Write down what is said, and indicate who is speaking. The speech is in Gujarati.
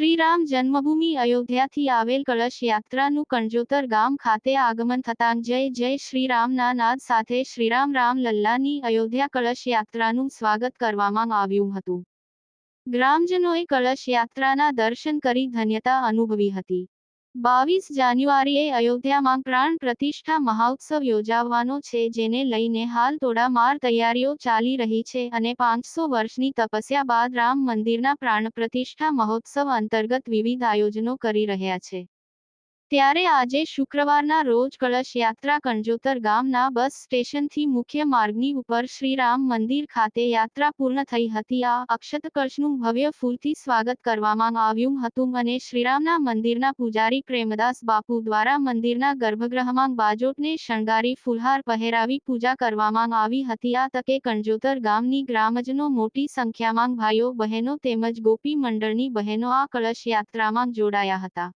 Speaker 1: શ્રીરામ જન્મભૂમિ અયોધ્યાથી આવેલ કળશ યાત્રાનું કણજોતર ગામ ખાતે આગમન થતાં જય જય શ્રીરામના નાદ સાથે શ્રીરામ રામ લલ્લાની અયોધ્યા કળશ યાત્રાનું સ્વાગત કરવામાં આવ્યું હતું. ગ્રામજનોએ કળશ યાત્રાના દર્શન કરી ધન્યતા અનુભવી હતી. બાવીસ જાન્યુઆરીએ અયોધ્યામાં પ્રાણ પ્રતિષ્ઠા મહોત્સવ યોજાવાનો છે, જેને લઈને હાલ તોડામાર તૈયારીઓ ચાલી રહી છે અને પાંચસો વર્ષની તપસ્યા બાદ રામ મંદિરના પ્રાણ પ્રતિષ્ઠા મહોત્સવ અંતર્ગત વિવિધ આયોજનો કરી રહ્યા છે. ત્યારે આજે શુક્રવારના રોજ કળશ યાત્રા કણજોતર ગામના બસ સ્ટેશનથી મુખ્ય માર્ગની ઉપર શ્રીરામ મંદિર ખાતે યાત્રા પૂર્ણ થઈ હતી. આ અક્ષત કળશનું ભવ્ય ફૂલથી સ્વાગત કરવામાં આવ્યું હતું અને શ્રીરામના મંદિરના પૂજારી પ્રેમદાસ બાપુ દ્વારા મંદિરના ગર્ભગૃહમાં બાજોટને શણગારી ફુલહાર પહેરાવી પૂજા કરવામાં આવી હતી. આ તકે કણજોતર ગામની ગ્રામજનો મોટી સંખ્યામાં ભાઈઓ બહેનો તેમજ ગોપી મંડળની બહેનો આ કળશ યાત્રામાં જોડાયા હતા.